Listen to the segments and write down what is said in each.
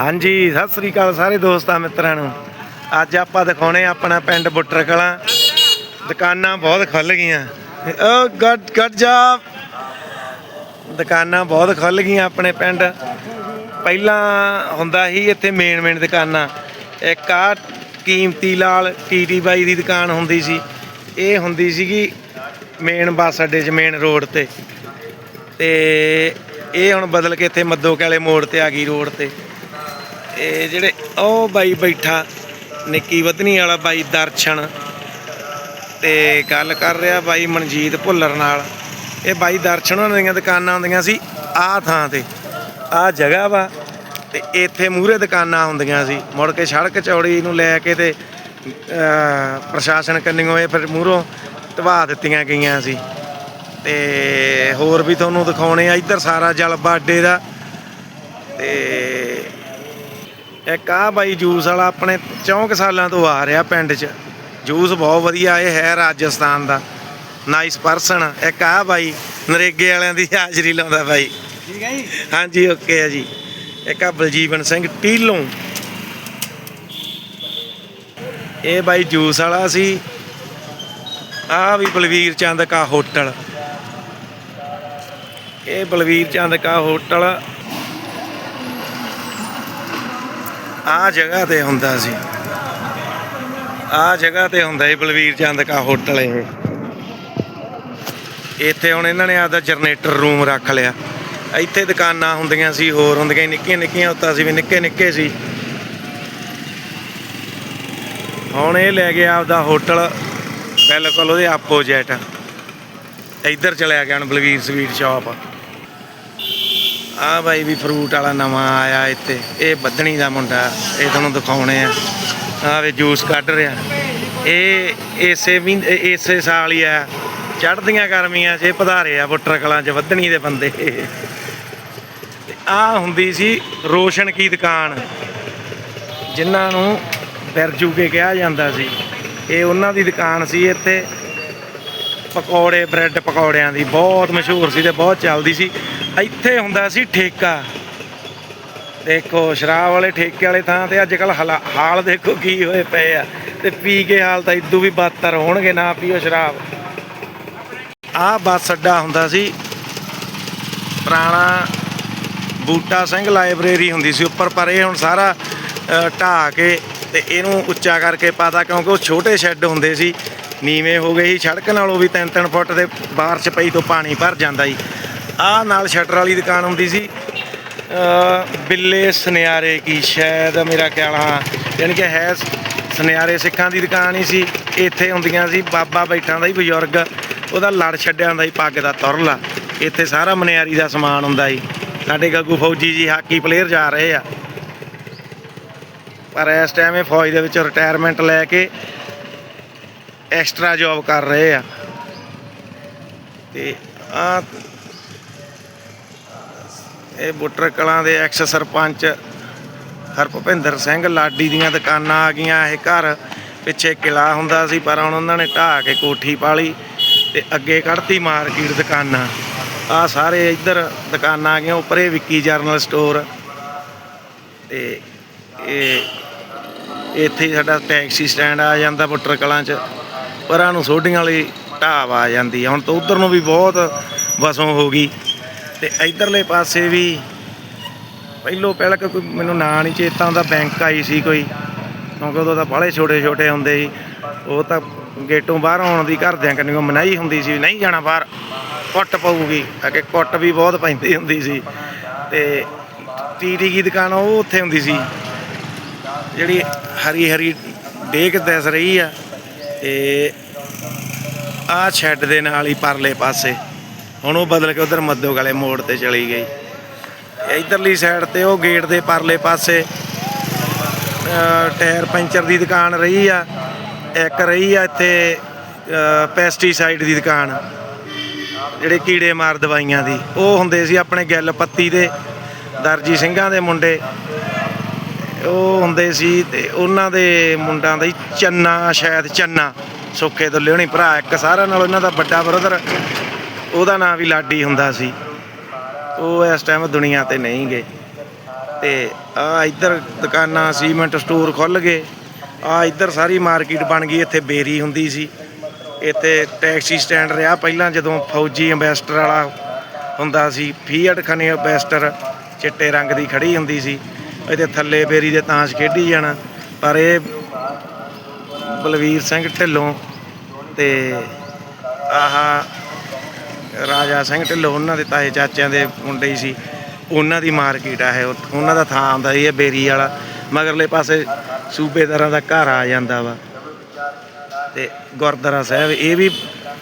ਹਾਂਜੀ, ਸਤਿ ਸ੍ਰੀ ਅਕਾਲ ਸਾਰੇ ਦੋਸਤਾਂ, ਮਿੱਤਰਾਂ ਨੂੰ। ਅੱਜ ਆਪਾਂ ਦਿਖਾਉਣੇ ਆਪਣਾ ਪਿੰਡ ਬੁੱਟਰ ਕਲਾਂ ਦੁਕਾਨਾਂ ਬਹੁਤ ਖੁੱਲ ਗਈਆਂ। ਓ ਗੁੱਡ ਗੁੱਡ ਜੌਬ ਦੁਕਾਨਾਂ ਬਹੁਤ ਖੁੱਲ ਗਈਆਂ ਆਪਣੇ ਪਿੰਡ। ਪਹਿਲਾਂ ਹੁੰਦਾ ਸੀ ਇੱਥੇ ਮੇਨ ਮੇਨ ਦੁਕਾਨਾਂ। ਇੱਕ ਆ ਕੀਮਤੀ ਲਾਲ ਟੀਟੀ ਬਾਈ ਦੀ ਦੁਕਾਨ ਹੁੰਦੀ ਸੀ। ਇਹ ਹੁੰਦੀ ਸੀਗੀ ਮੇਨ ਬੱਸ ਅੱਡੇ 'ਚ ਮੇਨ ਰੋਡ ਤੇ। ਤੇ ਇਹ ਹੁਣ ਬਦਲ ਕੇ ਇੱਥੇ ਮੱਦੋ ਕਾਲੇ ਮੋੜ ਤੇ ਆ ਗਈ ਰੋਡ ਤੇ। ਇਹ ਜਿਹੜੇ ਉਹ ਬਾਈ ਬੈਠਾ, ਨਿੱਕੀ ਵਧਨੀ ਵਾਲਾ ਬਾਈ ਦਰਸ਼ਨ ਤੇ ਗੱਲ ਕਰ ਰਿਹਾ ਬਾਈ ਮਨਜੀਤ ਭੁੱਲਰ ਨਾਲ। ਇਹ ਬਾਈ ਦਰਸ਼ਨ ਉਹਨਾਂ ਦੀਆਂ ਦੁਕਾਨਾਂ ਹੁੰਦੀਆਂ ਸੀ, ਆਹ ਥਾਂ ਤੇ, ਆਹ ਜਗ੍ਹਾ ਵਾ ਤੇ ਇੱਥੇ ਮੂਹਰੇ ਦੁਕਾਨਾਂ ਹੁੰਦੀਆਂ ਸੀ। ਮੁੜ ਕੇ ਸੜਕ ਚੌੜੀ ਨੂੰ ਲੈ ਕੇ ਤੇ ਪ੍ਰਸ਼ਾਸਨ ਕੰਨਿਓ ਇਹ ਫਿਰ ਮੂਹਰੋਂ ਢਵਾ ਦਿੱਤੀਆਂ ਗਈਆਂ ਸੀ। ਤੇ ਹੋਰ ਵੀ ਤੁਹਾਨੂੰ ਦਿਖਾਉਣੇ ਆ, ਇੱਧਰ ਸਾਰਾ ਜਲ ਬਾਡੇ ਦਾ ਤੇ ਇੱਕ ਆ ਬਾਈ ਜੂਸ ਵਾਲਾ ਆਪਣੇ 4 ਸਾਲਾਂ ਤੋਂ ਆ ਰਿਹਾ ਪਿੰਡ 'ਚ। ਜੂਸ ਬਹੁਤ ਵਧੀਆ ਇਹ ਹੈ ਰਾਜਸਥਾਨ ਦਾ। ਨਾਈਸ ਪਰਸਨ ਇੱਕ ਆ ਬਾਈ ਨਰੇਗੇ ਵਾਲਿਆਂ ਦੀ ਹਾਜ਼ਰੀ ਲਾਉਂਦਾ ਬਾਈ। ਠੀਕ ਹੈ ਜੀ? ਹਾਂਜੀ ਓਕੇ ਆ ਜੀ। ਇੱਕ ਆ ਬਲਜੀਵਨ ਸਿੰਘ ਟੀਲੋਂ ਇਹ ਬਾਈ ਜੂਸ ਵਾਲਾ ਸੀ। ਆ ਵੀ ਬਲਵੀਰ ਚੰਦ ਕਾ ਹੋਟਲ। ਇਹ ਬਲਵੀਰ ਚੰਦ ਕਾ ਹੋਟਲ ਆ ਜਗ੍ਹਾ ਤੇ ਹੁੰਦਾ ਸੀ। ਆ ਜਗ੍ਹਾ ਤੇ ਹੁੰਦਾ ਸੀ ਬਲਵੀਰ ਚੰਦ ਕਾ ਹੋਟਲ ਇਹ। ਇੱਥੇ ਹੁਣ ਇਹਨਾਂ ਨੇ ਆਪਦਾ ਜਨਰੇਟਰ ਰੂਮ ਰੱਖ ਲਿਆ। ਇੱਥੇ ਦੁਕਾਨਾਂ ਹੁੰਦੀਆਂ ਸੀ, ਹੋਰ ਹੁੰਦੀਆਂ ਨਿੱਕੀਆਂ ਨਿੱਕੀਆਂ ਉੱਤਾ ਸੀ ਵੀ ਨਿੱਕੇ ਨਿੱਕੇ ਸੀ। ਹੁਣ ਇਹ ਲੈ ਗਿਆ ਆਪਦਾ ਹੋਟਲ ਬਿਲਕੁਲ ਉਹਦੇ ਆਪੋਜੀਟ। ਇੱਧਰ ਚਲਿਆ ਗਿਆ ਹੁਣ ਬਲਵੀਰ ਸਵੀਟ ਸ਼ਾਪ ਆ ਬਾਈ ਵੀ ਫਰੂਟ ਵਾਲਾ ਨਵਾਂ ਆਇਆ ਇੱਥੇ। ਇਹ ਬੱਦਣੀ ਦਾ ਮੁੰਡਾ, ਇਹ ਤੁਹਾਨੂੰ ਦਿਖਾਉਣੇ ਆ। ਆ ਵੇ ਜੂਸ ਕੱਢ ਰਿਹਾ। ਇਹ ਇਸੇ ਵੀ ਇਸੇ ਸਾਲ ਹੀ ਆ। ਚੜ੍ਹਦੀਆਂ ਗਰਮੀਆਂ 'ਚ ਇਹ ਪਧਾਰੇ ਆ ਬੁੱਟਰ ਕਲਾਂ 'ਚ ਵੱਧਣੀ ਦੇ ਬੰਦੇ। ਆ ਹੁੰਦੀ ਸੀ ਰੋਸ਼ਨ ਕੀ ਦੁਕਾਨ, ਜਿਨ੍ਹਾਂ ਨੂੰ ਬਿਰਜੂ ਕੇ ਕਿਹਾ ਜਾਂਦਾ ਸੀ। ਇਹ ਉਹਨਾਂ ਦੀ ਦੁਕਾਨ ਸੀ ਇੱਥੇ। ਪਕੌੜੇ, ਬ੍ਰੈਡ ਪਕੌੜਿਆਂ ਦੀ ਬਹੁਤ ਮਸ਼ਹੂਰ ਸੀ ਤੇ ਬਹੁਤ ਚੱਲਦੀ ਸੀ। ਇੱਥੇ ਹੁੰਦਾ ਸੀ ਠੇਕਾ। ਦੇਖੋ ਸ਼ਰਾਬ ਵਾਲੇ ਠੇਕੇ ਵਾਲੇ ਥਾਂ ਤੇ ਅੱਜ ਕੱਲ ਹਾਲ ਦੇਖੋ ਕੀ ਹੋਏ ਪਏ ਆ। ਤੇ ਪੀ ਕੇ ਹਾਲ ਤਾਂ ਇਦੋਂ ਵੀ ਬਦਤਰ ਹੋਣਗੇ ਨਾ ਪੀਓ ਸ਼ਰਾਬ। ਆਹ ਬੱਸ ਅੱਡਾ ਹੁੰਦਾ ਸੀ। ਪੁਰਾਣਾ ਬੂਟਾ ਸਿੰਘ ਲਾਇਬ੍ਰੇਰੀ ਹੁੰਦੀ ਸੀ ਉੱਪਰ ਪਰ ਇਹ ਹੁਣ ਸਾਰਾ ਅ, ਢਾਹ ਕੇ ਤੇ ਇਹਨੂੰ ਉੱਚਾ ਕਰਕੇ ਪਾਤਾ ਕਿਉਂਕਿ ਉਹ ਛੋਟੇ ਸ਼ੈੱਡ ਹੁੰਦੇ ਸੀ। ਨੀਵੇਂ ਹੋ ਗਏ ਸੀ ਸੜਕ ਨਾਲੋਂ ਵੀ 3-3 ਫੁੱਟ ਦੇ ਬਾਰਿਸ਼ ਪਈ ਤੋਂ ਪਾਣੀ ਭਰ ਜਾਂਦਾ ਸੀ। ਆਹ ਨਾਲ ਸ਼ਟਰ ਵਾਲੀ ਦੁਕਾਨ ਹੁੰਦੀ ਸੀ। ਬਿੱਲੇ ਸੁਨਿਆਰੇ ਕੀ ਸ਼ਾਇਦ ਮੇਰਾ ਖਿਆਲ ਹਾਂ ਯਾਨੀ ਕਿ ਹੈ ਸੁਨਿਆਰੇ ਸਿੱਖਾਂ ਦੀ ਦੁਕਾਨ ਹੀ ਸੀ। ਇੱਥੇ ਹੁੰਦੀਆਂ ਸੀ ਬਾਬਾ ਬੈਠਾ ਦਾ ਹੀ ਬਜ਼ੁਰਗ। ਉਹਦਾ ਲੜ ਛੱਡਿਆ ਹੁੰਦਾ ਸੀ ਪੱਗ ਦਾ ਤੁਰਲਾ ਇੱਥੇ ਸਾਰਾ ਮਨਿਆਰੀ ਦਾ ਸਮਾਨ ਹੁੰਦਾ ਸੀ। ਸਾਡੇ ਗੱਗੂ ਫੌਜੀ ਜੀ ਹਾਕੀ ਪਲੇਅਰ ਜਾ ਰਹੇ ਆ। ਪਰ ਇਸ ਟਾਈਮ ਇਹ ਫੌਜ ਦੇ ਵਿੱਚ ਰਿਟਾਇਰਮੈਂਟ ਲੈ ਕੇ ਐਕਸਟਰਾ ਜੌਬ ਕਰ ਰਹੇ ਆ। ਤੇ ਆ ਇਹ ਬੁੱਟਰ ਕਲਾਂ ਦੇ ਐਕਸ ਸਰਪੰਚ ਹਰਭੁਪਿੰਦਰ ਸਿੰਘ ਲਾਡੀ ਦੀਆਂ ਦੁਕਾਨਾਂ ਆ ਗਈਆਂ। ਇਹ ਘਰ ਪਿੱਛੇ ਕਿਲਾ ਹੁੰਦਾ ਸੀ, ਪਰ ਹੁਣ ਉਹਨਾਂ ਨੇ ਢਾਹ ਕੇ ਕੋਠੀ ਪਾਲੀ ਤੇ ਅੱਗੇ ਕੱਢਤੀ ਮਾਰਕੀਟ ਦੁਕਾਨਾਂ। ਆ ਸਾਰੇ ਇੱਧਰ ਦੁਕਾਨਾਂ ਆ ਗਈਆਂ, ਉੱਪਰ ਇਹ ਵਿੱਕੀ ਜਰਨਲ ਸਟੋਰ ਤੇ ਇਹ ਇੱਥੇ ਸਾਡਾ ਟੈਕਸੀ ਸਟੈਂਡ ਆ ਜਾਂਦਾ ਬੁੱਟਰ ਕਲਾਂ 'ਚ। ਪਰਾਂ ਨੂੰ ਸੋਢੀਆਂ ਵਾਲੀ ਢਾਬ ਆ ਜਾਂਦੀ ਆ। ਹੁਣ ਤਾਂ ਉਧਰ ਨੂੰ ਵੀ ਬਹੁਤ ਵਸੋਂ ਹੋ ਗਈ। ਤੇ ਇਧਰਲੇ ਪਾਸੇ ਵੀ ਪਹਿਲੋਂ ਪਹਿਲਾਂ ਕਿ ਕੋਈ ਮੈਨੂੰ ਨਾਂ ਨਹੀਂ ਚੇਤਾ ਹੁੰਦਾ ਬੈਂਕ ਆਈ ਸੀ ਕੋਈ, ਕਿਉਂਕਿ ਉਦੋਂ ਤਾਂ ਬਾਹਲੇ ਛੋਟੇ ਛੋਟੇ ਹੁੰਦੇ ਸੀ। ਉਹ ਤਾਂ ਗੇਟੋਂ ਬਾਹਰ ਆਉਣ ਦੀ ਘਰਦਿਆਂ ਕੰਨਿਓ ਮਨਾਹੀ ਹੁੰਦੀ ਸੀ ਨਹੀਂ ਜਾਣਾ ਬਾਹਰ, ਕੁੱਟ ਪਊਗੀ। ਅੱਗੇ ਕੁੱਟ ਵੀ ਬਹੁਤ ਪੈਂਦੀ ਹੁੰਦੀ ਸੀ। ਤੇ ਟੀਟੀ ਦੀ ਦੁਕਾਨ ਉਹ ਉੱਥੇ ਹੁੰਦੀ ਸੀ, ਜਿਹੜੀ ਹਰੀ ਹਰੀ ਡੇਕ ਦਿਸ ਰਹੀ ਆ। ਤੇ ਆ ਸ਼ੈੱਡ ਦੇ ਨਾਲ ਹੀ ਪਰਲੇ ਪਾਸੇ ਹੁਣ ਉਹ ਬਦਲ ਕੇ ਉਧਰ ਮੱਦੋ ਵਾਲੇ ਮੋੜ ਤੇ ਚਲੀ ਗਈ। ਇਧਰਲੀ ਸਾਈਡ ਤੇ ਉਹ ਗੇਟ ਦੇ ਪਰਲੇ ਪਾਸੇ ਟਾਇਰ ਪੈਂਚਰ ਦੀ ਦੁਕਾਨ ਰਹੀ ਆ। ਇੱਕ ਰਹੀ ਆ ਇੱਥੇ ਪੈਸਟੀਸਾਈਡ ਦੀ ਦੁਕਾਨ, ਜਿਹੜੇ ਕੀੜੇ ਮਾਰ ਦਵਾਈਆਂ ਦੀ। ਉਹ ਹੁੰਦੇ ਸੀ ਆਪਣੇ ਗਿੱਲ ਪੱਤੀ ਦੇ, ਦਰਜੀ ਸਿੰਘਾਂ ਦੇ ਮੁੰਡੇ। ਉਹ ਹੁੰਦੇ ਸੀ ਤੇ ਉਹਨਾਂ ਦੇ ਮੁੰਡਾਂ ਦਾ ਹੀ ਚੰਨਾ, ਸ਼ਾਇਦ ਚੰਨਾ। ਸੁੱਖੇ ਦੁੱਲੇ ਹੋਣੀ ਭਰਾ ਇੱਕ ਸਾਰਿਆਂ ਨਾਲ ਉਹਨਾਂ ਦਾ ਵੱਡਾ ਬ੍ਰਦਰ ਉਹਦਾ ਨਾਂ ਵੀ ਲਾਡੀ ਹੁੰਦਾ ਸੀ। ਉਹ ਇਸ ਟਾਈਮ ਦੁਨੀਆ ਤੇ ਨਹੀਂ ਗਏ। ਤੇ ਆ ਇੱਧਰ ਦੁਕਾਨਾਂ, ਸੀਮੈਂਟ ਸਟੋਰ ਖੁੱਲ ਗਏ। ਆ ਇੱਧਰ ਸਾਰੀ ਮਾਰਕੀਟ ਬਣ ਗਈ। ਇੱਥੇ ਬੇਰੀ ਹੁੰਦੀ ਸੀ। ਇੱਥੇ ਟੈਕਸੀ ਸਟੈਂਡ ਰਿਹਾ ਪਹਿਲਾਂ ਜਦੋਂ ਫੌਜੀ ਐਂਬੈਸਡਰ ਵਾਲਾ ਹੁੰਦਾ ਸੀ। ਫੀਅਟ ਖਨੀ ਐਂਬੈਸਡਰ ਚਿੱਟੇ ਰੰਗ ਦੀ ਖੜੀ ਹੁੰਦੀ ਸੀ। ਇਹਦੇ ਥੱਲੇ ਬੇਰੀ ਦੇ ਤਾਂਸ਼ ਖੇਡੀ ਜਾਣਾ। ਪਰ ਇਹ ਬਲਵੀਰ ਸਿੰਘ ਢਿੱਲੋਂ ਤੇ ਆਹਾ ਰਾਜਾ ਸਿੰਘ ਢਿੱਲੋਂ, ਉਹਨਾਂ ਦੇ ਤਾਏ ਚਾਚਿਆਂ ਦੇ ਮੁੰਡੇ ਹੀ ਸੀ। ਉਹਨਾਂ ਦੀ ਮਾਰਕੀਟ ਆ ਇਹ ਉਹਨਾਂ ਦਾ ਥਾਂ ਆਉਂਦਾ ਸੀ ਇਹ ਬੇਰੀ ਵਾਲਾ। ਮਗਰਲੇ ਪਾਸੇ ਸੂਬੇਦਾਰਾਂ ਦਾ ਘਰ ਆ ਜਾਂਦਾ ਵਾ। ਤੇ ਗੁਰਦੁਆਰਾ ਸਾਹਿਬ, ਇਹ ਵੀ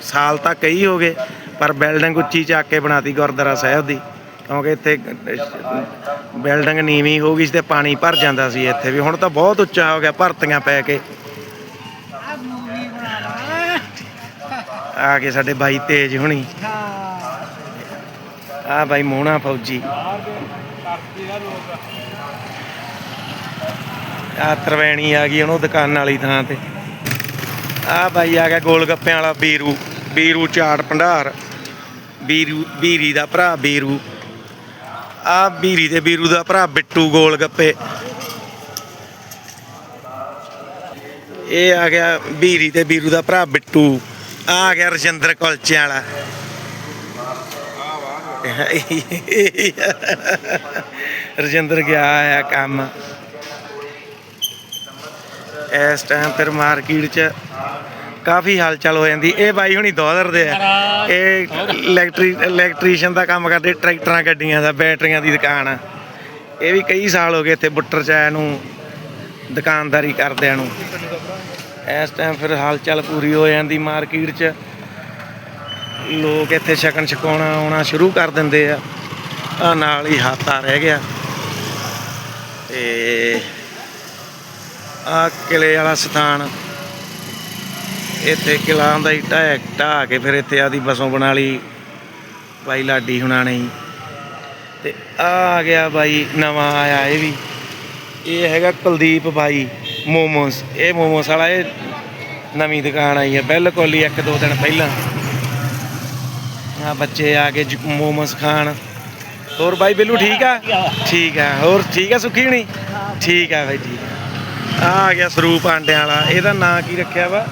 ਸਾਲ ਤਾਂ ਕਈ ਹੋ ਗਏ, ਪਰ ਬਿਲਡਿੰਗ ਉੱਚੀ ਚੱਕ ਕੇ ਬਣਾਤੀ ਗੁਰਦੁਆਰਾ ਸਾਹਿਬ ਦੀ। ਕਿਉਂਕਿ ਇੱਥੇ ਬਿਲਡਿੰਗ ਨੀਵੀਂ ਹੋ ਗਈ ਸੀ ਤੇ ਪਾਣੀ ਭਰ ਜਾਂਦਾ ਸੀ ਇੱਥੇ ਵੀ। ਹੁਣ ਤਾਂ ਬਹੁਤ ਉੱਚਾ ਹੋ ਗਿਆ, ਭਰਤੀਆਂ ਪੈ ਕੇ। ਆ ਕੇ ਸਾਡੇ ਬਾਈ ਤੇਜ ਹੁਣੀ। ਆ ਬਾਈ ਮੋਹਣਾ ਫੌਜੀ। ਆ ਤਰਵੈਣੀ ਆ ਗਈ ਉਹਨੂੰ ਦੁਕਾਨ ਵਾਲੀ ਥਾਂ ਤੇ। ਆ ਬਾਈ ਆ ਗਿਆ ਗੋਲ ਗੱਪਿਆਂ ਵਾਲਾ ਬੀਰੂ ਬੀਰੂ ਚਾਟ ਭੰਡਾਰ। ਬੀਰੂ, ਬੀਰੀ ਦਾ ਭਰਾ ਬੀਰੂ। ਆ ਬੀਰੀ ਤੇ ਬੀਰੂ ਦਾ ਭਰਾ ਬਿੱਟੂ ਗੋਲ ਗੱਪੇ। ਇਹ ਆ ਗਿਆ ਬੀਰੀ ਤੇ ਬੀਰੂ ਦਾ ਭਰਾ ਬਿੱਟੂ। ਆ ਗਿਆ ਰਜਿੰਦਰ ਕੁਲਚਿਆਂ ਵਾਲਾ। ਰਜਿੰਦਰ ਗਿਆ ਆ ਕੰਮ। ਇਸ ਟਾਈਮ ਫਿਰ ਮਾਰਕੀਟ 'ਚ ਕਾਫੀ ਹਲਚਲ ਹੋ ਜਾਂਦੀ। ਇਹ ਬਾਈ ਹੁਣੀ ਦੋਦਰ ਦੇ ਆ। ਇਹ ਇਲੈਕਟ੍ਰੀ ਇਲੈਕਟ੍ਰੀਸ਼ੀਅਨ ਦਾ ਕੰਮ ਕਰਦੇ, ਟਰੈਕਟਰਾਂ ਗੱਡੀਆਂ ਦਾ, ਬੈਟਰੀਆਂ ਦੀ ਦੁਕਾਨ। ਆ ਇਹ ਵੀ ਕਈ ਸਾਲ ਹੋ ਗਏ ਇੱਥੇ ਬੁੱਟਰ ਚਾਇਆ ਨੂੰ, ਦੁਕਾਨਦਾਰੀ ਕਰਦਿਆਂ ਨੂੰ। ਇਸ ਟਾਈਮ ਫਿਰ ਹਲਚਲ ਪੂਰੀ ਹੋ ਜਾਂਦੀ ਮਾਰਕੀਟ 'ਚ। ਲੋਕ ਇੱਥੇ ਛਕਣ ਛਕਾਉਣਾ ਆਉਣਾ ਸ਼ੁਰੂ ਕਰ ਦਿੰਦੇ ਆ। ਆ ਨਾਲ ਹੀ ਹਾਤਾ ਰਹਿ ਗਿਆ। ਤੇ ਆ ਕਿਲੇ ਵਾਲਾ ਸਥਾਨ। ਇੱਥੇ ਕਿਲਾ ਦਾ ਹੀ ਢਾਹ ਢਾਹ ਕੇ ਫਿਰ ਇੱਥੇ ਆਦੀ ਬਸੋਂ ਬਣਾ ਲਈ। ਬਾਈ ਲਾਡੀ ਹੁਣਾਂ ਨੇ ਜੀ। ਤੇ ਆ ਆ ਗਿਆ ਬਾਈ, ਨਵਾਂ ਆਇਆ ਇਹ ਵੀ। ਇਹ ਹੈਗਾ ਕੁਲਦੀਪ ਬਾਈ। ਮੋਮੋਸ ਇਹ ਮੋਮੋਸ ਵਾਲਾ ਇਹ ਨਵੀਂ ਦੁਕਾਨ ਆਈ ਹੈ ਬਿਲਕੁਲ ਹੀ ਇੱਕ ਦੋ ਦਿਨ ਪਹਿਲਾਂ। ਆ ਬੱਚੇ ਆ ਕੇ ਮੋਮੋਸ ਖਾਣ। ਹੋਰ ਬਾਈ ਬਿੱਲੂ ਠੀਕ ਆ? ਠੀਕ ਆ ਹੋਰ ਠੀਕ ਆ ਸੁੱਖੀ ਹਣੀ? ਠੀਕ ਆ ਬਾਈ ਠੀਕ ਆ ਆ ਗਿਆ ਸਰੂਪ ਆਂਡਿਆਂ ਵਾਲਾ ਇਹਦਾ ਨਾਂ ਕੀ ਰੱਖਿਆ ਵਾ?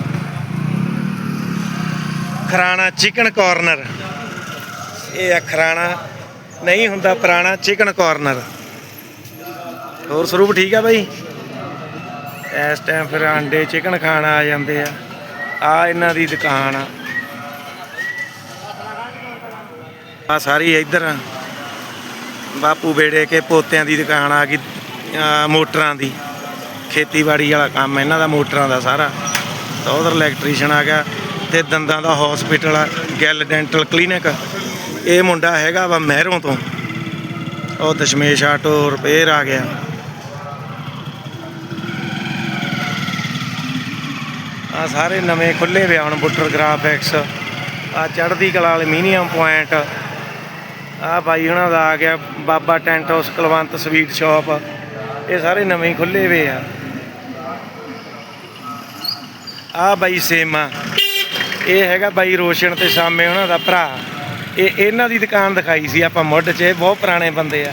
Kharana chicken corner. ਇਹ ਆ ਖਰਾਣਾ ਨਹੀਂ ਹੁੰਦਾ ਪੁਰਾਣਾ ਚਿਕਨ ਕਾਰਨਰ। ਹੋਰ ਸਰੂਪ ਠੀਕ ਆ ਬਾਈ? ਇਸ ਟਾਈਮ ਫਿਰ ਆਂਡੇ ਚਿਕਨ ਖਾਣ ਆ ਜਾਂਦੇ ਆ। ਆ ਇਹਨਾਂ ਦੀ ਦੁਕਾਨ ਆ। ਆ ਸਾਰੀ ਇੱਧਰ ਬਾਪੂ ਬੇੜੇ ਕੇ ਪੋਤਿਆਂ ਦੀ ਦੁਕਾਨ ਆ ਗਈ ਮੋਟਰਾਂ ਦੀ। ਖੇਤੀਬਾੜੀ ਵਾਲਾ ਕੰਮ ਇਹਨਾਂ ਦਾ ਮੋਟਰਾਂ ਦਾ ਸਾਰਾ। ਤਾਂ ਉਧਰ ਇਲੈਕਟ੍ਰੀਸ਼ੀਅਨ ਆ ਗਿਆ ਤੇ ਦੰਦਾਂ ਦਾ ਹਸਪੀਟਲ ਆ ਗਿੱਲ ਡੈਂਟਲ ਕਲੀਨਿਕ ਇਹ ਮੁੰਡਾ ਹੈਗਾ ਵਾ ਮਹਿਰੋਂ ਤੋਂ। ਉਹ ਦਸ਼ਮੇਸ਼ ਆਟੋ ਰਿਪੇਅਰ ਆ ਗਿਆ। ਆ ਸਾਰੇ ਨਵੇਂ ਖੁੱਲੇ ਵੇ ਹੁਣ ਬੁੱਟਰ ਗ੍ਰਾਫਿਕਸ। ਆ ਚੜ੍ਹਦੀ ਕਲਾ ਅਲਮੀਨੀਅਮ ਪੁਆਇੰਟ। ਆ ਬਾਈ ਉਹਨਾਂ ਦਾ ਆ ਗਿਆ Baba tent house Kulwant sweet shop. ਇਹ ਸਾਰੇ ਨਵੇਂ ਖੁੱਲੇ ਵੇ ਆ। ਆ ਬਾਈ ਸੇਮਾ ਇਹ ਹੈਗਾ ਬਾਈ ਰੋਸ਼ਨ ਤੇ ਸਾਮੇ ਉਹਨਾਂ ਦਾ ਭਰਾ। ਇਹ ਇਹਨਾਂ ਦੀ ਦੁਕਾਨ ਦਿਖਾਈ ਸੀ ਆਪਾਂ ਮੁੱਢ 'ਚ, ਇਹ ਬਹੁਤ ਪੁਰਾਣੇ ਬੰਦੇ ਆ।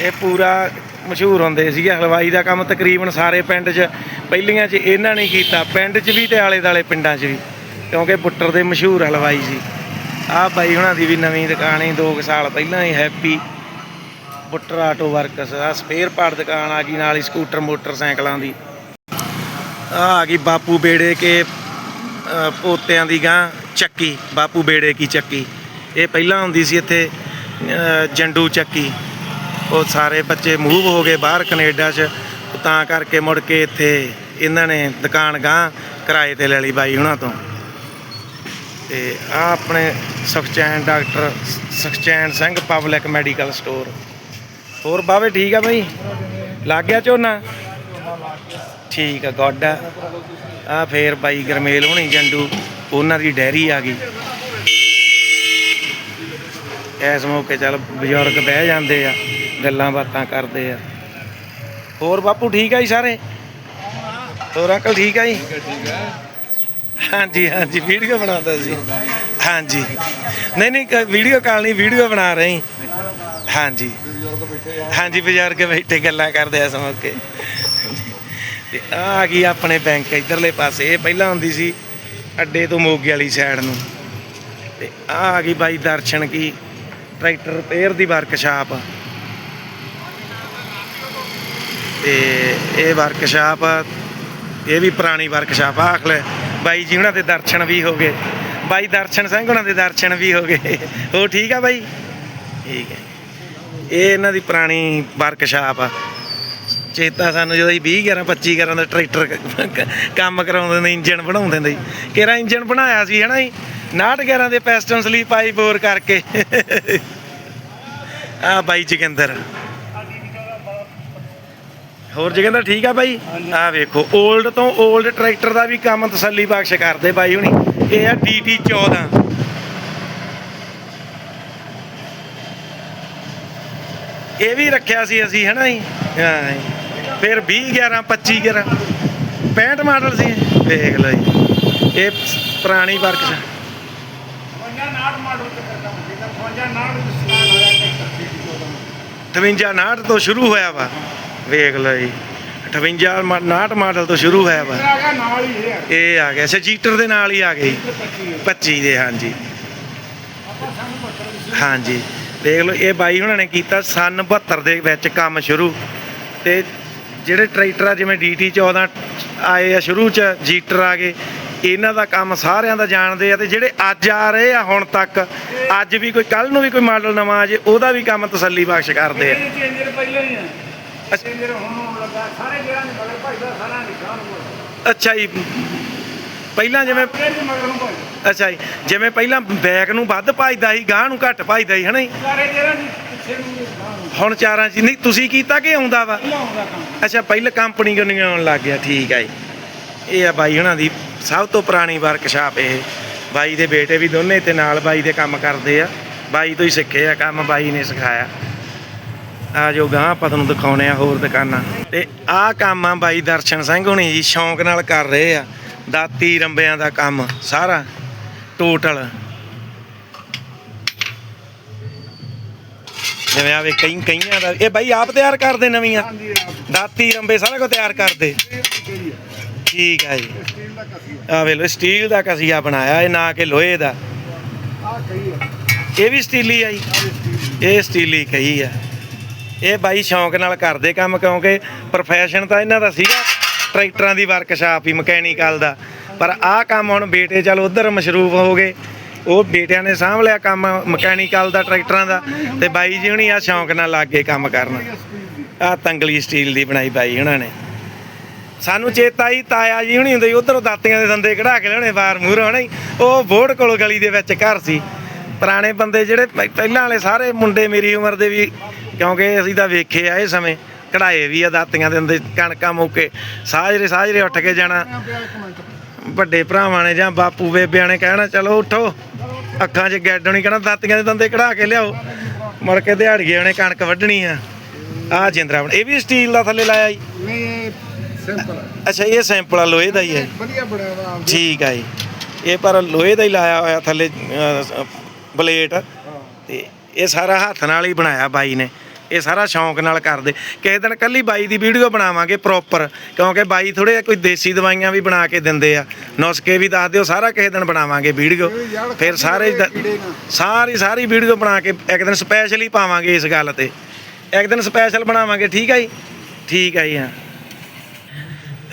ਇਹ ਪੂਰਾ ਮਸ਼ਹੂਰ ਹੁੰਦੇ ਸੀਗੇ, ਹਲਵਾਈ ਦਾ ਕੰਮ ਤਕਰੀਬਨ ਸਾਰੇ ਪਿੰਡ 'ਚ ਪਹਿਲੀਆਂ 'ਚ ਇਹਨਾਂ ਨੇ ਕੀਤਾ, ਪਿੰਡ 'ਚ ਵੀ ਤੇ ਆਲੇ ਦਾਲੇ ਪਿੰਡਾਂ 'ਚ ਵੀ, ਕਿਉਂਕਿ ਬੁੱਟਰ ਦੇ ਮਸ਼ਹੂਰ ਹਲਵਾਈ ਸੀ। ਆਹ ਬਾਈ ਹੁਣਾਂ ਦੀ ਵੀ ਨਵੀਂ ਦੁਕਾਨ ਹੀ 2 ਸਾਲ ਪਹਿਲਾਂ ਹੀ ਹੈਪੀ ਬੁੱਟਰ ਆਟੋ ਵਰਕਸ ਆ ਸਪੇਅਰ ਪਾਰਟ ਦੁਕਾਨ ਆ ਗਈ ਨਾਲ ਹੀ ਸਕੂਟਰ, ਮੋਟਰਸਾਈਕਲਾਂ ਦੀ। ਆ ਆ ਗਈ ਬਾਪੂ ਬੇੜੇ ਕੇ ਪੋਤਿਆਂ ਦੀ ਗਾਂ ਚੱਕੀ, ਬਾਪੂ ਬੇੜੇ ਕੀ ਚੱਕੀ। ਇਹ ਪਹਿਲਾਂ ਹੁੰਦੀ ਸੀ ਇੱਥੇ ਜੰਡੂ ਚੱਕੀ। ਉਹ ਸਾਰੇ ਬੱਚੇ ਮੂਵ ਹੋ ਗਏ ਬਾਹਰ ਕੈਨੇਡਾ 'ਚ, ਤਾਂ ਕਰਕੇ ਮੁੜ ਕੇ ਇੱਥੇ ਇਹਨਾਂ ਨੇ ਦੁਕਾਨ ਗਾਂ ਕਿਰਾਏ ਤੇ ਲੈ ਲਈ ਬਾਈ ਉਹਨਾਂ ਤੋਂ। ਤੇ ਆ ਆਪਣੇ Sukhchain doctor Sukhchain Singh public medical store. ਹੋਰ ਬਾਵੇ ਠੀਕ ਆ ਬਾਈ? ਲੱਗ ਗਿਆ ਝੋਨਾ? ਠੀਕ ਆ ਗੁੱਡ ਆ। ਆ ਫੇਰ ਬਾਈ ਗਰਮੇਲ ਹੋਣੀ ਜੰਡੂ, ਉਹਨਾਂ ਦੀ ਡੈਰੀ ਆ ਗਈ। ਇਸ ਮੌਕੇ ਚੱਲ ਬਜ਼ੁਰਗ ਬਹਿ ਜਾਂਦੇ ਆ, ਗੱਲਾਂ ਬਾਤਾਂ ਕਰਦੇ ਆ। ਹੋਰ ਬਾਪੂ ਠੀਕ ਆ ਜੀ ਸਾਰੇ? ਹੋਰ ਅੰਕਲ ਠੀਕ ਆ ਜੀ? ਹਾਂਜੀ ਹਾਂਜੀ ਵੀਡੀਓ ਬਣਾਉਂਦਾ ਸੀ। ਹਾਂਜੀ। ਨਹੀਂ ਨਹੀਂ ਵੀਡੀਓ ਕਾਲ ਨਹੀਂ ਵੀਡੀਓ ਬਣਾ ਰਹੀ ਹਾਂਜੀ। ਹਾਂਜੀ ਬਜ਼ੁਰਗ ਬੈਠੇ ਗੱਲਾਂ ਕਰਦੇ ਆ ਇਸ ਮੌਕੇ ਤੇ ਆ ਗਈ ਆਪਣੇ ਬੈਂਕ ਇਧਰਲੇ ਪਾਸੇ। ਇਹ ਪਹਿਲਾਂ ਹੁੰਦੀ ਸੀ ਅੱਡੇ ਤੋਂ ਮੋਗੇ ਵਾਲੀ ਸਾਈਡ ਨੂੰ। ਤੇ ਆ ਗਈ ਬਾਈ ਦਰਸ਼ਨ ਕੀ ਟਰੈਕਟਰ ਰਿਪੇਅਰ ਦੀ ਵਰਕਸ਼ਾਪ ਤੇ ਇਹ ਵਰਕਸ਼ਾਪ ਇਹ ਵੀ ਪੁਰਾਣੀ ਵਰਕਸ਼ਾਪ ਆ, ਆਖ ਬਾਈ ਜੀ ਉਹਨਾਂ ਦੇ ਦਰਸ਼ਨ ਵੀ ਹੋ ਗਏ। ਬਾਈ ਦਰਸ਼ਨ ਸਿੰਘ ਉਹਨਾਂ ਦੇ ਦਰਸ਼ਨ ਵੀ ਹੋ ਗਏ। ਉਹ ਠੀਕ ਆ ਬਾਈ? ਠੀਕ ਹੈ ਇਹ ਇਹਨਾਂ ਦੀ ਪੁਰਾਣੀ ਵਰਕਸ਼ਾਪ ਆ। ਚੇਤਾ ਸਾਨੂੰ ਜਦੋਂ ਅਸੀਂ 20 11 25 11 ਦਾ ਟਰੈਕਟਰ ਕੰਮ ਕਰਾਉਂਦੇ ਨੇ ਇੰਜਨ ਬਣਾਉਂਦੇ ਨੇ ਜੀ ਕਿਹੜਾ ਇੰਜਨ ਬਣਾਇਆ ਸੀ, ਹਨਾ ਜੀ? 69 11 ਦੇ ਪੈਸਟਨ ਸਲੀਪ ਪਾਈ ਬੋਰ ਕਰਕੇ। ਆ ਬਾਈ ਜਗਿੰਦਰ। ਹੋਰ ਜਗਿੰਦਰ ਠੀਕ ਆ ਬਾਈ? ਆ ਵੇਖੋ 올ਡ ਤੋਂ 올ਡ ਟਰੈਕਟਰ ਦਾ ਵੀ ਕੰਮ ਤਸੱਲੀ ਬਖਸ਼ ਕਰਦੇ ਬਾਈ ਹੁਣੀ। ਇਹ ਆ ਡੀਟੀ 14 ਇਹ ਵੀ ਰੱਖਿਆ ਸੀ ਅਸੀਂ ਹਨਾ ਜੀ? ਹਾਂ। ਫਿਰ 20 11 25 11 65 ਮਾਡਲ ਸੀ ਵੇਖ ਲਓ ਜੀ। ਇਹ ਪੁਰਾਣੀ ਵਰਕਸ਼ਾਪ 52 ਨਾਟ ਮਾਡਲ ਤੇ ਕਰਦਾ ਹੁੰਦਾ 52 ਨਾਟ ਵਿੱਚ ਸਮਾਨ ਆਇਆ ਟਰੈਕਟਰ ਸੀ ਉਹਦਾ 58 59 ਤੋਂ ਸ਼ੁਰੂ ਹੋਇਆ ਵਾ। ਵੇਖ ਲਓ ਜੀ। 58 ਮਾ- 59 ਮਾਡਲ ਤੋਂ ਸ਼ੁਰੂ ਹੋਇਆ ਵਾ। ਇਹ ਆ ਗਿਆ ਸਜੀਟਰ ਦੇ ਨਾਲ ਹੀ ਆ ਗਈ 25 ਦੇ ਹਾਂਜੀ। ਹਾਂਜੀ। ਦੇਖ ਲਓ ਇਹ ਬਾਈ ਹੁਣਾਂ ਨੇ ਕੀਤਾ ਸਨ 72 ਦੇ ਵਿੱਚ ਕੰਮ ਸ਼ੁਰੂ। ਤੇ ਜਿਹੜੇ ਟਰੈਕਟਰ ਆ ਜਿਵੇਂ ਡੀਟੀ 14 ਆਏ ਆ ਸ਼ੁਰੂ ਚ ਜੀਟਰ ਆ ਗਏ। ਇਹਨਾਂ ਦਾ ਕੰਮ ਸਾਰਿਆਂ ਦਾ ਜਾਣਦੇ ਆ ਤੇ ਜਿਹੜੇ ਅੱਜ ਆ ਰਹੇ ਆ ਹੁਣ ਤੱਕ ਅੱਜ ਵੀ ਕੋਈ ਕੱਲ ਨੂੰ ਵੀ ਕੋਈ ਮਾਡਲ ਨਵਾਂ ਆ ਜੇ ਉਹਦਾ ਵੀ ਕੰਮ ਤਸੱਲੀ ਬਖਸ਼ ਕਰਦੇ ਆ। ਇਹ ਚੇਂਜਰ ਪਹਿਲਾਂ ਹੀ ਆ ਚੇਂਜਰ ਹੁਣ ਹੋਣ ਲੱਗਾ ਸਾਰੇ ਜਿਹੜਾ ਨਹੀਂ ਮਗਰ ਭਾਈਦਾ ਸਾਰਾ ਨਿਸ਼ਾਨ ਹੋਇਆ ਅੱਛਾ ਜੀ। ਪਹਿਲਾਂ ਜਿਵੇਂ ਮਗਰ ਨੂੰ ਅੱਛਾ ਜੀ। ਜਿਵੇਂ ਪਹਿਲਾਂ ਬੈਕ ਨੂੰ ਵੱਧ ਭਜਦਾ ਸੀ ਗਾਂ ਨੂੰ ਘੱਟ ਭਜਦਾ ਸੀ ਹਨਾ ਜੀ? ਸਾਰੇ ਜਿਹੜਾ ਨਹੀਂ ਪਿੱਛੇ ਨੂੰ ਨਿਸ਼ਾਨ ਹੋਇਆ ਹੁਣ ਚਾਰਾਂ ਚ ਨਹੀਂ ਤੁਸੀਂ ਕੀਤਾ ਕਿ ਆਉਂਦਾ ਵਾ? ਪਹਿਲਾਂ ਆਉਂਦਾ ਕੰਮ। ਅੱਛਾ ਪਹਿਲਾਂ ਕੰਪਨੀ ਕੋਲ ਨਹੀਂ ਆਉਣ ਲੱਗ ਗਿਆ? ਠੀਕ ਹੈ ਜੀ। ਇਹ ਆ ਬਾਈ ਹੁਣਾਂ ਦੀ ਸਭ ਤੋਂ ਪੁਰਾਣੀ ਵਰਕਸ਼ਾਪ ਇਹ। ਬਾਈ ਦੇ ਬੇਟੇ ਵੀ ਦੋਨੇ ਤੇ ਨਾਲ ਬਾਈ ਦੇ ਕੰਮ ਕਰਦੇ ਆ। ਬਾਈ ਤੋਂ ਹੀ ਸਿੱਖੇ ਆ ਕੰਮ ਬਾਈ ਨੇ ਸਿਖਾਇਆ। ਆ ਜੋ ਗਾਂ ਆਪਾਂ ਤੁਹਾਨੂੰ ਦਿਖਾਉਣੇ ਆ ਹੋਰ ਦੁਕਾਨਾਂ। ਤੇ ਆਹ ਕੰਮ ਆ ਬਾਈ ਦਰਸ਼ਨ ਸਿੰਘ ਹੁਣੀ ਜੀ ਸ਼ੌਂਕ ਨਾਲ ਕਰ ਰਹੇ ਆ। ਦਾਤੀ ਰੰਬਿਆਂ ਦਾ ਕੰਮ ਸਾਰਾ ਟੋਟਲ ਜਿਵੇਂ ਆਵੇ ਕਈ ਕਈਆਂ ਦਾ ਇਹ ਬਾਈ ਆਪ ਤਿਆਰ ਕਰਦੇ ਨਵੀਆਂ? ਦਾਤੀ ਰੰਬੇ ਸਾਰਾ ਕੁਝ ਤਿਆਰ ਕਰਦੇ। ਠੀਕ ਹੈ ਜੀ। ਆ। ਵੇਖ ਲਓ ਸਟੀਲ ਦਾ ਕਸੀਆ ਬਣਾਇਆ ਇਹ ਨਾ ਕਿ ਲੋਹੇ ਦਾ। ਆ। ਇਹ ਵੀ ਸਟੀਲੀ ਆ ਜੀ। ਆ ਇਹ ਸਟੀਲੀ ਕਹੀ ਆ। ਇਹ ਬਾਈ ਸ਼ੌਂਕ ਨਾਲ ਕਰਦੇ ਕੰਮ ਕਿਉਂਕਿ ਪ੍ਰੋਫੈਸ਼ਨ ਤਾਂ ਇਹਨਾਂ ਦਾ ਸੀਗਾ, ਟਰੈਕਟਰਾਂ ਦੀ ਵਰਕਸ਼ਾਪ ਹੀ ਮਕੈਨੀਕਲ ਦਾ। ਪਰ ਆਹ ਕੰਮ ਹੁਣ ਬੇਟੇ ਚੱਲ ਉਧਰ ਮਸ਼ਰੂਫ ਹੋ ਗਏ। ਉਹ ਬੇਟਿਆਂ ਨੇ ਸਾਂਭ ਲਿਆ ਕੰਮ ਮਕੈਨੀਕਲ ਦਾ, ਟਰੈਕਟਰਾਂ ਦਾ। ਤੇ ਬਾਈ ਜੀ ਹੁਣੀ ਆ ਸ਼ੌਂਕ ਨਾਲ ਲੱਗ ਗਏ ਕੰਮ ਕਰਨ। ਸਟੀਲ ਆ ਤੰਗਲੀ ਸਟੀਲ ਦੀ ਬਣਾਈ ਬਾਈ ਉਹਨਾਂ ਨੇ। ਸਾਨੂੰ ਚੇਤਾ ਹੀ ਤਾਇਆ ਜੀ ਹੁਣੀ ਹੁੰਦੇ ਉਧਰੋਂ ਦਾਤੀਆਂ ਦੇ ਦੰਦੇ ਕਢਾ ਕੇ ਲਿਆਉਣੇ ਬਾਹਰ ਮੂਹਰੋਂ ਹਨਾ ਜੀ। ਉਹ ਬੋੜ ਕੋਲ ਗਲੀ ਦੇ ਵਿੱਚ ਘਰ ਸੀ। ਪੁਰਾਣੇ ਬੰਦੇ ਜਿਹੜੇ ਪਹਿਲਾਂ ਵਾਲੇ ਸਾਰੇ ਮੁੰਡੇ ਮੇਰੀ ਉਮਰ ਦੇ ਵੀ ਕਿਉਂਕਿ ਅਸੀਂ ਤਾਂ ਵੇਖੇ ਆ ਇਹ ਸਮੇਂ ਕਢਾਏ ਵੀ ਆ ਦਾਤੀਆਂ ਦੇ ਦੰਦੇ ਕਣਕਾਂ ਮੌਕੇ ਸਾਜਰੇ ਸਾਜਰੇ ਉੱਠ ਕੇ ਜਾਣਾ। ਵੱਡੇ ਭਰਾਵਾਂ ਨੇ ਜਾਂ ਬਾਪੂ ਬੇਬਿਆਂ ਨੇ ਕਹਿਣਾ ਚਲੋ ਉਠੋ। ਅੱਖਾਂ 'ਚ ਗੈਡਣੀ ਕਹਿਣਾ ਦਾਤੀਆਂ ਦੇ ਦੰਦੇ ਕਢਾ ਕੇ ਲਿਆਓ। ਮੁੜ ਕੇ ਦਿਹਾੜੀਏ ਉਹਨੇ ਕਣਕ ਵੱਢਣੀ ਆ। ਆ ਜਿੰਦਰਾ ਇਹ ਵੀ ਸਟੀਲ ਦਾ ਥੱਲੇ ਲਾਇਆ ਜੀ। ਨਹੀਂ ਸਿੰਪਲ ਅੱਛਾ ਇਹ ਸੈਂਪਲ ਆ ਲੋਹੇ ਦਾ ਹੀ ਹੈ। ਵਧੀਆ ਬਣਿਆ ਠੀਕ ਆ ਜੀ। ਇਹ ਪਰ ਲੋਹੇ ਦਾ ਹੀ ਲਾਇਆ ਹੋਇਆ ਥੱਲੇ ਅਹ, ਪਲੇਟ ਤੇ ਇਹ ਸਾਰਾ ਹੱਥ ਨਾਲ ਹੀ ਬਣਾਇਆ ਬਾਈ ਨੇ। ਇਹ ਸਾਰਾ ਸ਼ੌਂਕ ਨਾਲ ਕਰਦੇ। ਕਿਸੇ ਦਿਨ ਕੱਲੀ ਬਾਈ ਦੀ ਵੀਡੀਓ ਬਣਾਵਾਂਗੇ ਪ੍ਰੋਪਰ ਕਿਉਂਕਿ ਬਾਈ ਥੋੜੇ ਕੋਈ ਦੇਸੀ ਦਵਾਈਆਂ ਵੀ ਬਣਾ ਕੇ ਦਿੰਦੇ ਆ। ਨੁਸਖੇ ਵੀ ਦੱਸ ਦਿਓ ਸਾਰਾ ਕਿਸੇ ਦਿਨ ਬਣਾਵਾਂਗੇ ਵੀਡੀਓ। ਫਿਰ ਸਾਰੇ ਸਾਰੀ ਸਾਰੀ ਵੀਡੀਓ ਬਣਾ ਕੇ ਇੱਕ ਦਿਨ ਸਪੈਸ਼ਲੀ ਪਾਵਾਂਗੇ ਇਸ ਗੱਲ ਤੇ। ਇੱਕ ਦਿਨ ਸਪੈਸ਼ਲ ਬਣਾਵਾਂਗੇ ਠੀਕ ਆ ਜੀ? ਠੀਕ ਆ ਜੀ ਹਾਂ।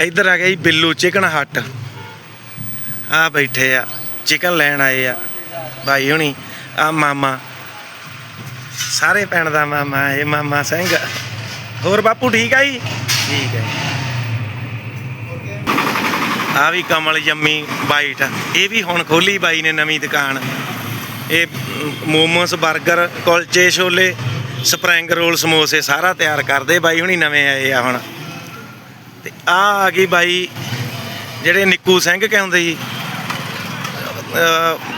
ਇੱਧਰ ਆ ਗਿਆ ਜੀ ਬਿੱਲੂ ਚਿਕਨ ਹੱਟ। ਆ ਬੈਠੇ ਆ ਚਿਕਨ ਲੈਣ ਆਏ ਆ। ਭਾਈ ਹੁਣੀ ਆ ਮਾਮਾ। ਸਾਰੇ ਪਿੰਡ ਦਾ ਮਾਮਾ ਇਹ ਮਾਮਾ ਸਿੰਘ। ਹੋਰ ਬਾਪੂ ਠੀਕ ਆ ਜੀ? ਠੀਕ ਹੈ ਆ ਵੀ ਕਮਲ ਜੰਮੀ ਬਾਈਟ। ਇਹ ਵੀ ਹੁਣ ਖੋਲੀ ਬਾਈ ਨੇ ਨਵੀਂ ਦੁਕਾਨ। ਇਹ ਮੋਮੋਸ 버ਗਰ ਕੁਲਚੇ ਛੋਲੇ ਸਪਰਿੰਗ ਰੋਲ ਸਮੋਸੇ ਸਾਰਾ ਤਿਆਰ ਕਰਦੇ। ਬਾਈ ਹੁਣੀ ਨਵੇਂ ਆਏ ਆ ਹੁਣ। ਤੇ ਆ ਆ ਗਈ ਬਾਈ ਜਿਹੜੇ ਨਿੱਕੂ ਸਿੰਘ ਕਹਿੰਦੇ ਜੀ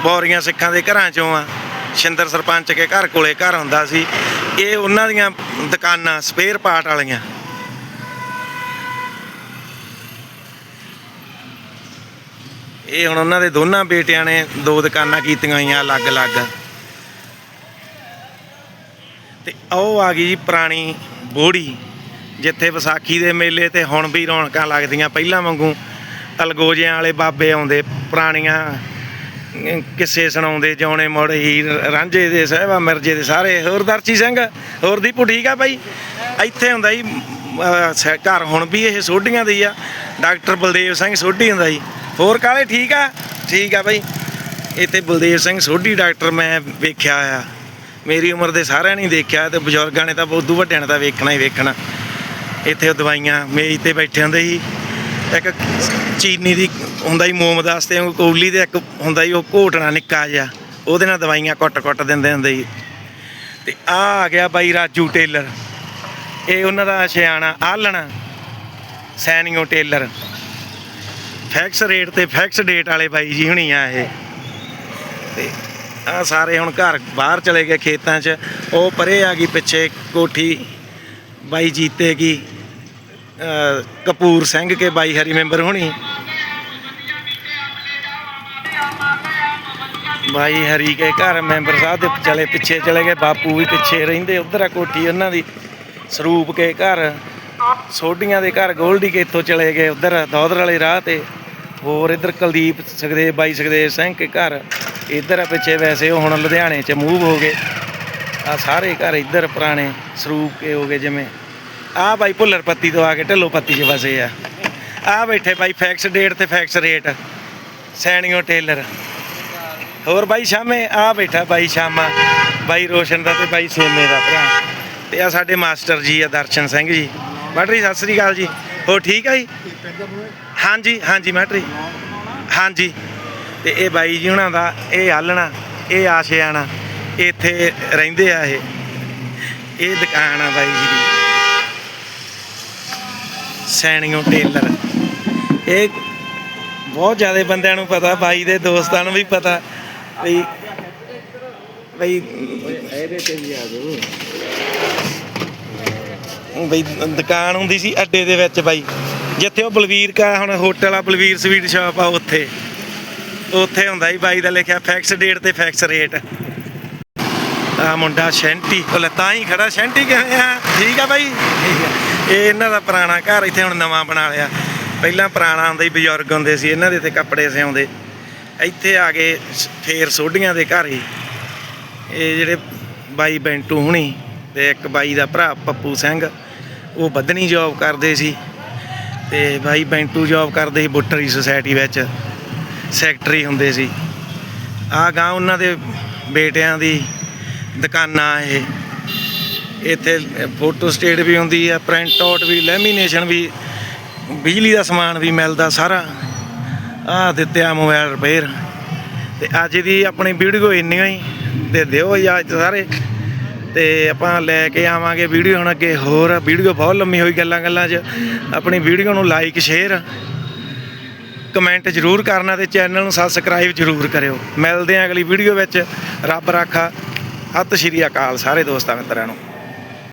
ਬੌਰੀਆਂ ਸਿੱਖਾਂ ਦੇ ਘਰਾਂ ਚੋਂ ਆ। ਸ਼ਿੰਦਰ ਸਰਪੰਚ ਕੇ ਘਰ ਕੋਲੇ ਘਰ ਹੁੰਦਾ ਸੀ, ਇਹ ਉਹਨਾਂ ਦੀਆਂ ਦੁਕਾਨਾਂ ਸਪੇਅਰ ਪਾਰਟ ਵਾਲੀਆਂ। ਇਹ ਹੁਣ ਉਹਨਾਂ ਦੇ ਦੋਨਾਂ ਬੇਟਿਆਂ ਨੇ ਦੋ ਦੁਕਾਨਾਂ ਕੀਤੀਆਂ ਹੋਈਆਂ ਅਲੱਗ-ਅਲੱਗ। ਤੇ ਉਹ ਆ ਗਈ ਜੀ ਪੁਰਾਣੀ ਬੋੜੀ, ਜਿੱਥੇ ਵਿਸਾਖੀ ਦੇ ਮੇਲੇ ਤੇ ਹੁਣ ਵੀ ਰੌਣਕਾਂ ਲੱਗਦੀਆਂ, ਪਹਿਲਾਂ ਵਾਂਗੂ ਅਲਗੋਜਿਆਂ ਵਾਲੇ ਬਾਬੇ ਆਉਂਦੇ, ਪੁਰਾਣੀਆਂ ਕਿੱਸੇ ਸੁਣਾਉਂਦੇ ਜਿਉਣੇ ਮੋੜ ਹੀਰ ਰਾਂਝੇ ਦੇ ਸਹਿਬਾ ਮਿਰਜੇ ਦੇ ਸਾਰੇ। ਹੋਰ ਦਰਚੀ ਸਿੰਘ ਹੋਰ ਦੀਪੂ ਠੀਕ ਆ ਬਾਈ? ਇੱਥੇ ਹੁੰਦਾ ਜੀ ਅਹ, ਸ- ਘਰ ਹੁਣ ਵੀ ਇਹ ਸੋਢੀਆਂ ਦੀ ਆ। ਡਾਕਟਰ ਬਲਦੇਵ ਸਿੰਘ ਸੋਢੀ ਹੁੰਦਾ ਜੀ। ਹੋਰ ਕਾਲੇ ਠੀਕ ਆ? ਠੀਕ ਆ ਬਾਈ। ਇੱਥੇ ਬਲਦੇਵ ਸਿੰਘ ਸੋਢੀ ਡਾਕਟਰ ਮੈਂ ਵੇਖਿਆ ਆ। ਮੇਰੀ ਉਮਰ ਦੇ ਸਾਰਿਆਂ ਨੇ ਹੀ ਦੇਖਿਆ ਤੇ ਬਜ਼ੁਰਗਾਂ ਨੇ ਤਾਂ ਉਦੋਂ ਵੱਡਿਆਂ ਨੇ ਤਾਂ ਵੇਖਣਾ ਹੀ ਵੇਖਣਾ। ਇੱਥੇ ਉਹ ਦਵਾਈਆਂ ਮੇਜ਼ ਤੇ ਬੈਠੇ ਹੁੰਦੇ ਸੀ। ਇੱਕ ਚੀਨੀ ਦੀ ਹੁੰਦਾ ਹੀ ਮੋਮਦਾਸ ਤੇ ਉਹ ਕੌਲੀ ਦੇ ਇੱਕ ਹੁੰਦਾ ਹੀ ਉਹ ਘੋਟਣਾ ਨਿੱਕਾ ਜਿਹਾ, ਉਹਦੇ ਨਾਲ ਦਵਾਈਆਂ ਕੁੱਟ-ਕੁੱਟ ਦਿੰਦੇ ਹੁੰਦੇ ਜੀ ਤੇ ਆ ਆ ਗਿਆ ਬਾਈ ਰਾਜੂ ਟੇਲਰ। ਇਹ ਉਹਨਾਂ ਦਾ ਸਿਆਣਾ ਆਲਣਾ, ਸੈਨਿਓ ਟੇਲਰ। ਫੈਕਸ ਰੇਟ ਤੇ ਫੈਕਸ ਡੇਟ ਵਾਲੇ ਬਾਈ ਜੀ ਹੁਣੀ ਆ ਇਹ। ਤੇ ਆ ਸਾਰੇ ਹੁਣ ਘਰ ਬਾਹਰ ਚਲੇ ਗਏ ਖੇਤਾਂ 'ਚ। ਉਹ ਪਰੇ ਆ ਗਈ ਪਿੱਛੇ ਕੋਠੀ, ਬਾਈ ਜੀਤੇ ਕੀ। ਕਪੂਰ ਸਿੰਘ ਕੇ ਬਾਈ ਹਰੀ ਮੈਂਬਰ ਹੋਣੀ। ਬਾਈ ਹਰੀ ਕੇ ਘਰ ਮੈਂਬਰ ਸਾਹਿਬ ਦੇ ਚਲੇ ਪਿੱਛੇ ਚਲੇ ਗਏ, ਬਾਪੂ ਵੀ ਪਿੱਛੇ ਰਹਿੰਦੇ, ਉਧਰ ਆ ਕੋਠੀ ਉਹਨਾਂ ਦੀ। ਸਰੂਪ ਕੇ ਘਰ, ਸੋਢੀਆਂ ਦੇ ਘਰ ਗੋਲਡੀ ਕੇ ਇੱਥੋਂ ਚਲੇ ਗਏ, ਉਧਰ ਦੌਦਰ ਵਾਲੇ ਰਾਹ ਤੇ। ਹੋਰ ਇੱਧਰ ਕੁਲਦੀਪ ਸੁਖਦੇਵ, ਬਾਈ ਸੁਖਦੇਵ ਸਿੰਘ ਕੇ ਘਰ, ਇੱਧਰ ਆ ਪਿੱਛੇ ਵੈਸੇ ਉਹ ਹੁਣ ਲੁਧਿਆਣੇ ਚ ਮੂਵ ਹੋ ਗਏ। ਆ ਸਾਰੇ ਘਰ ਇੱਧਰ ਪੁਰਾਣੇ ਸਰੂਪ ਕੇ ਹੋ ਗਏ ਜਿਵੇਂ। ਆ ਬਾਈ ਭੁੱਲਰ ਪੱਤੀ ਤੋਂ ਆ ਕੇ ਢੱਲੋ ਪੱਤੀ 'ਚ ਵਸੇ ਆ। ਆ ਬੈਠੇ ਬਾਈ ਫੈਕਸ ਡੇਟ ਤੇ ਫੈਕਸ ਰੇਟ। ਸੈਣੀਓ ਟੇਲਰ। ਹੋਰ ਬਾਈ ਸ਼ਾਮੇ, ਆ ਬੈਠਾ ਬਾਈ ਸ਼ਾਮਾ। ਬਾਈ ਰੋਸ਼ਨ ਦਾ ਤੇ ਬਾਈ ਸੇਮੇ ਦਾ ਭਰਾ। ਤੇ ਆ ਸਾਡੇ ਮਾਸਟਰ ਜੀ ਆ ਦਰਸ਼ਨ ਸਿੰਘ ਜੀ। ਮਾਟਰੀ ਸਤਿ ਸ੍ਰੀ ਅਕਾਲ ਜੀ। ਹੋ ਠੀਕ ਆ ਜੀ? ਹਾਂਜੀ ਹਾਂਜੀ ਮਾਟਰੀ ਹਾਂਜੀ। ਤੇ ਇਹ ਬਾਈ ਜੀ ਉਹਨਾਂ ਦਾ ਇਹ ਆਲਣਾ, ਇਹ ਆਸ਼ਿਆਣਾ ਇੱਥੇ ਰਹਿੰਦੇ ਆ ਇਹ। ਇਹ ਦੁਕਾਨ ਆ ਬਾਈ ਜੀ ਦੀ। ਸੈਣੀਓ ਟੇਲਰ। ਇਹ ਬਹੁਤ ਜ਼ਿਆਦਾ ਬੰਦਿਆਂ ਨੂੰ ਪਤਾ, ਬਾਈ ਦੇ ਦੋਸਤਾਂ ਨੂੰ ਵੀ ਪਤਾ ਬਈ ਬਈ ਇਹਦੇ ਤੇ ਵੀ ਆ ਜਾਓ ਬਈ ਦੁਕਾਨ ਹੁੰਦੀ ਸੀ ਅੱਡੇ ਦੇ ਵਿੱਚ ਬਾਈ। ਜਿੱਥੇ ਉਹ ਬਲਵੀਰ ਕਾ ਹੁਣ ਹੋਟਲ ਆ, ਬਲਵੀਰ ਸਵੀਟ ਸ਼ਾਪ ਆ ਉੱਥੇ। ਉੱਥੇ ਹੁੰਦਾ ਸੀ ਬਾਈ ਦਾ ਲਿਖਿਆ ਫੈਕਸ ਡੇਟ ਤੇ ਫੈਕਸ ਰੇਟ ਆ ਮੁੰਡਾ ਸ਼ੈਂਟੀ, ਉਹ ਤਾਂ ਹੀ ਖੜਾ। ਸ਼ੈਂਟੀ ਕਿਵੇਂ ਆ? ਠੀਕ ਆ ਬਾਈ? ਠੀਕ ਆ ਇਹ ਇਹਨਾਂ ਦਾ ਪੁਰਾਣਾ ਘਰ ਇੱਥੇ ਹੁਣ ਨਵਾਂ ਬਣਾ ਲਿਆ। ਪਹਿਲਾਂ ਪੁਰਾਣਾ ਹੁੰਦਾ ਸੀ, ਬਜ਼ੁਰਗ ਹੁੰਦੇ ਸੀ, ਇਹਨਾਂ ਦੇ ਤੇ ਕੱਪੜੇ ਸਿਉਂਦੇ। ਇੱਥੇ ਆ ਗਏ ਸ- ਫੇਰ ਸੋਢੀਆਂ ਦੇ ਘਰ ਹੀ। ਇਹ ਜਿਹੜੇ ਬਾਈ ਬੈਂਟੂ ਹੁਣੀ ਤੇ ਇੱਕ ਬਾਈ ਦਾ ਭਰਾ ਪੱਪੂ ਸਿੰਘ, ਉਹ ਬੱਧਨੀ ਜੌਬ ਕਰਦੇ ਸੀ। ਤੇ ਬਾਈ ਬੈਂਟੂ ਜੌਬ ਕਰਦੇ ਸੀ ਬੁੱਟਰੀ ਸੁਸਾਇਟੀ ਵਿੱਚ। ਸੈਕਟਰੀ ਹੁੰਦੇ ਸੀ। ਆ ਗਾਂ ਉਹਨਾਂ ਦੇ ਬੇਟਿਆਂ ਦੀ ਦੁਕਾਨਾਂ ਇਹ। ਇੱਥੇ ਫੋਟੋ ਸਟੇਟ ਵੀ ਹੁੰਦੀ ਆ ਪ੍ਰਿੰਟ ਆਊਟ ਵੀ ਲੈਮੀਨੇਸ਼ਨ ਵੀ, ਬਿਜਲੀ ਦਾ ਸਮਾਨ ਵੀ ਮਿਲਦਾ ਸਾਰਾ। ਆ ਦਿੱਤਿਆ ਮੋਬਾਈਲ ਰਿਪੇਅਰ ਤੇ ਅੱਜ ਦੀ ਆਪਣੀ ਵੀਡੀਓ ਇੰਨੀ ਹੋਈ ਤੇ ਦਿਓ ਯਾਦ ਸਾਰੇ। ਤੇ ਆਪਾਂ ਲੈ ਕੇ ਆਵਾਂਗੇ ਵੀਡੀਓ ਹੁਣ ਅੱਗੇ ਹੋਰ। ਵੀਡੀਓ ਬਹੁਤ ਲੰਮੀ ਹੋਈ ਗੱਲਾਂ ਗੱਲਾਂ 'ਚ। ਆਪਣੀ ਵੀਡੀਓ ਨੂੰ ਲਾਈਕ ਸ਼ੇਅਰ ਕਮੈਂਟ ਜ਼ਰੂਰ ਕਰਨਾ ਤੇ ਚੈਨਲ ਨੂੰ ਸਬਸਕ੍ਰਾਈਬ ਜ਼ਰੂਰ ਕਰਿਓ। ਮਿਲਦੇ ਆਂ ਅਗਲੀ ਵੀਡੀਓ ਵਿੱਚ। ਰੱਬ ਰਾਖਾ। ਸਤਿ ਸ਼੍ਰੀ ਅਕਾਲ ਸਾਰੇ ਦੋਸਤਾਂ ਮਿੱਤਰਾਂ ਨੂੰ।